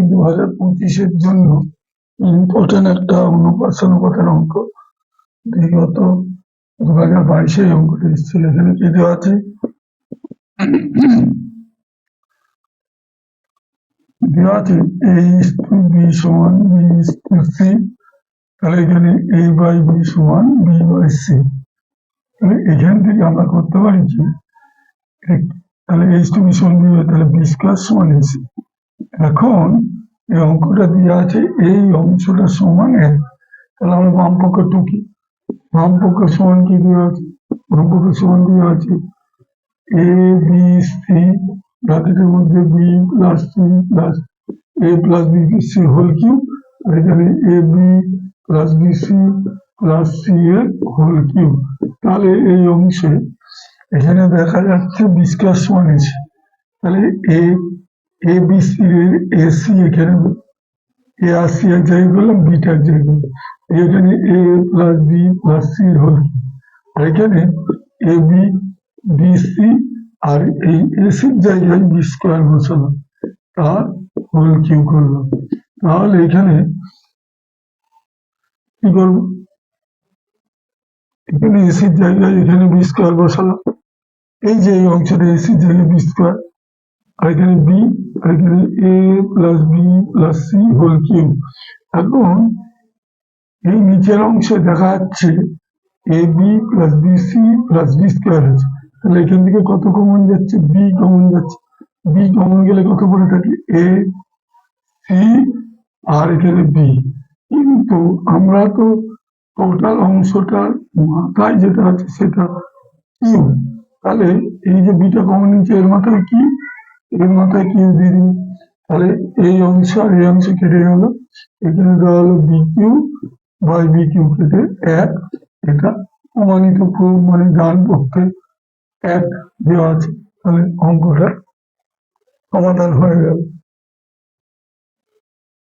দুই দু হাজার পঁচিশের জন্য ইম্পর্টেন্ট একটা অনুপাত অনুপাতের অঙ্ক। বিগত দু হাজার বাইশে এই অঙ্কটা এসেছিল এখানে কি দেওয়া আছে? দেওয়া আছে এ ইস টু বি সমান বি টু সি তাহলে এখানে এ বাই বি সমান বি বাই সি তাহলে এখান থেকে আমরা করতে পারি কি? তাহলে এইচ টু বি সমান বি তাহলে বি স্কোয়ার সমান এসি এখন এই অঙ্কটা দেওয়া আছে, এই অংশটা সমান এক। তাহলে আমরা বাম পক্ষে টুকি। বাম পক্ষে সমান কি দেওয়া আছে? বাম সমান দেওয়া আছে এ বি সি ব্র্যাকেটের মধ্যে B plus C plus A plus B C whole cube আর এখানে A B plus B C plus C এর হোল কিউ তাহলে এই অংশে এখানে দেখা যাচ্ছে বি স্কোয়ার সমান আছে তাহলে এ এ বি সি এখানে এ আর সি জায়গায় জায়গায় এখানে A plus B plus C whole আর এখানে এ বি বি সি এসির জায়গায় বি স্কোয়ার তার করলাম তাহলে এখানে কি করব? এখানে এসির জায়গায় এখানে বি স্কোয়ার বসালাম। এই যে এই অংশটা এসির জায়গায় বি স্কোয়ার আর এখানে বি আর এখানে A plus B plus C whole cube এখন এই নিচের অংশে দেখা যাচ্ছে A B plus B C plus B square আছে। তাহলে এখান থেকে কত কমন যাচ্ছে? বি কমন যাচ্ছে। বি কমন গেলে কত পড়ে থাকে? এ সি আর এখানে বি কিন্তু আমরা তো টোটাল অংশটার মাথায় যেটা আছে সেটা কিউ তাহলে এই যে বিটা কমন নিচ্ছে এর মাথায় কি? মাথায় কিউ দিয়ে দিন তাহলে এই অংশ আর এই অংশ কেটে গেল। এখানে দেওয়া হলো B cube by B cube কেটে এক। এটা প্রমাণিত প্রুফ মানে ডান পক্ষে এক দেওয়া আছে। তাহলে অঙ্কটা সমাধান হয়ে গেল।